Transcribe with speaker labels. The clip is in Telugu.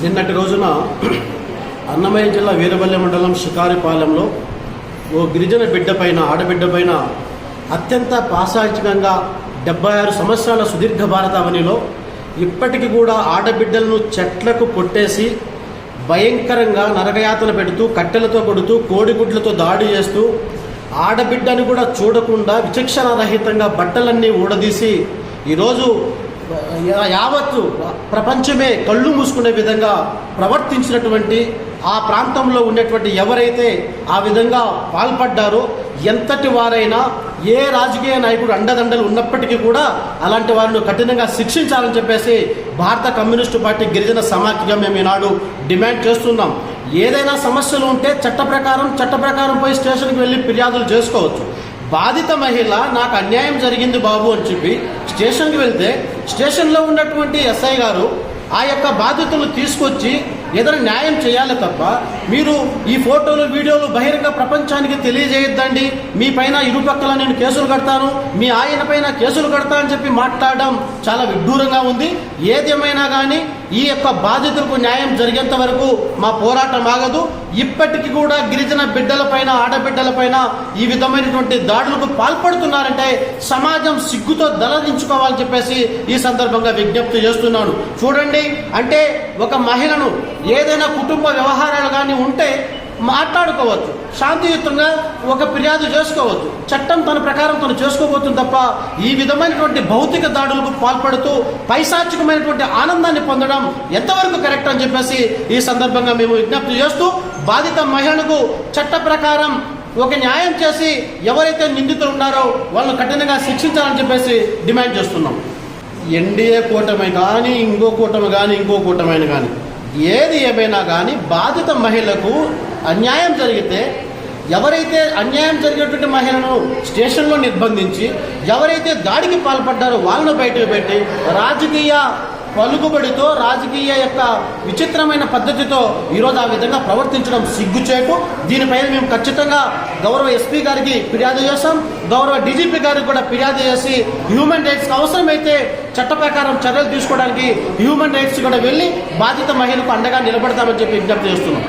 Speaker 1: నిన్నటి రోజున అన్నమయ్య జిల్లా వీరబల్లె మండలం షికారిపాలెంలో ఓ గిరిజన బిడ్డ పైన ఆడబిడ్డ పైన అత్యంత పాశాచికంగా డెబ్బై ఆరు సంవత్సరాల సుదీర్ఘ భారతావనిలో ఇప్పటికీ కూడా ఆడబిడ్డలను చెట్లకు కొట్టేసి భయంకరంగా నరకయాతన పెడుతూ కట్టెలతో కొడుతూ కోడిగుడ్లతో దాడి చేస్తూ ఆడబిడ్డని కూడా చూడకుండా విచక్షణ రహితంగా బట్టలన్నీ ఊడదీసి ఈరోజు యావత్తు ప్రపంచమే కళ్ళు మూసుకునే విధంగా ప్రవర్తించినటువంటి ఆ ప్రాంతంలో ఉండేటువంటి ఎవరైతే ఆ విధంగా పాల్పడ్డారో ఎంతటి వారైనా ఏ రాజకీయ నాయకుడు అండదండలు ఉన్నప్పటికీ కూడా అలాంటి వారిని కఠినంగా శిక్షించాలని చెప్పేసి భారత కమ్యూనిస్టు పార్టీ గిరిజన సమాఖ్యగా మేము ఈనాడు డిమాండ్ చేస్తున్నాం. ఏదైనా సమస్యలు ఉంటే చట్ట ప్రకారం చట్ట ప్రకారం పోయి స్టేషన్కి వెళ్ళి ఫిర్యాదులు చేసుకోవచ్చు. బాధిత మహిళ నాకు అన్యాయం జరిగింది బాబు అని చెప్పి స్టేషన్కి వెళ్తే స్టేషన్లో ఉన్నటువంటి ఎస్ఐ గారు ఆ యొక్క బాధితులు తీసుకొచ్చి ఏదైనా న్యాయం చేయాలి తప్ప మీరు ఈ ఫోటోలు వీడియోలు బహిరంగ ప్రపంచానికి తెలియజేయొద్దండి. మీ పైన ఇరుపక్కల నేను కేసులు కడతాను మీ ఆయన పైన కేసులు కడతా అని చెప్పి మాట్లాడడం చాలా విడ్డూరంగా ఉంది. ఏదేమైనా కానీ ఈ యొక్క బాధితులకు న్యాయం జరిగేంత వరకు మా పోరాటం ఆగదు. ఇప్పటికీ కూడా గిరిజన బిడ్డలపైన ఆడబిడ్డలపైన ఈ విధమైనటువంటి దాడులకు పాల్పడుతున్నారంటే సమాజం సిగ్గుతో దళదించుకోవాలని చెప్పేసి ఈ సందర్భంగా విజ్ఞప్తి చేస్తున్నాను. చూడండి అంటే ఒక మహిళను ఏదైనా కుటుంబ వ్యవహారాలు కానీ ఉంటే మాట్లాడుకోవచ్చు శాంతియుతంగా ఒక ఫిర్యాదు చేసుకోవచ్చు చట్టం తన ప్రకారం తను చేసుకోబోతుంది తప్ప ఈ విధమైనటువంటి భౌతిక దాడులకు పాల్పడుతూ పైశాచికమైనటువంటి ఆనందాన్ని పొందడం ఎంతవరకు కరెక్ట్ అని చెప్పేసి ఈ సందర్భంగా మేము విజ్ఞప్తి చేస్తూ బాధిత మహిళకు చట్ట ప్రకారం ఒక న్యాయం చేసి ఎవరైతే నిందితులు ఉన్నారో వాళ్ళని కఠినంగా శిక్షించాలని చెప్పేసి డిమాండ్ చేస్తున్నాం. ఎన్డీఏ కూటమి కానీ ఇంకో కూటమి కానీ ఇంకో కూటమైన కానీ ఏది ఏమైనా కానీ బాధిత మహిళకు అన్యాయం జరిగితే ఎవరైతే అన్యాయం జరిగేటువంటి మహిళను స్టేషన్లో నిర్బంధించి ఎవరైతే దాడికి పాల్పడ్డారో వాళ్ళను బయటకు పెట్టి రాజకీయ పలుకుబడితో రాజకీయ యొక్క విచిత్రమైన పద్ధతితో ఈరోజు ఆ విధంగా ప్రవర్తించడం సిగ్గుచేటు. దీనిపైన మేము ఖచ్చితంగా గౌరవ ఎస్పీ గారికి ఫిర్యాదు చేస్తాం. గౌరవ డీజీపీ గారికి కూడా ఫిర్యాదు చేసి హ్యూమన్ రైట్స్కి అవసరమైతే చట్ట ప్రకారం చర్యలు తీసుకోవడానికి హ్యూమన్ రైట్స్ కూడా వెళ్ళి బాధిత మహిళకు అండగా నిలబడతామని చెప్పి విజ్ఞప్తి చేస్తున్నాం.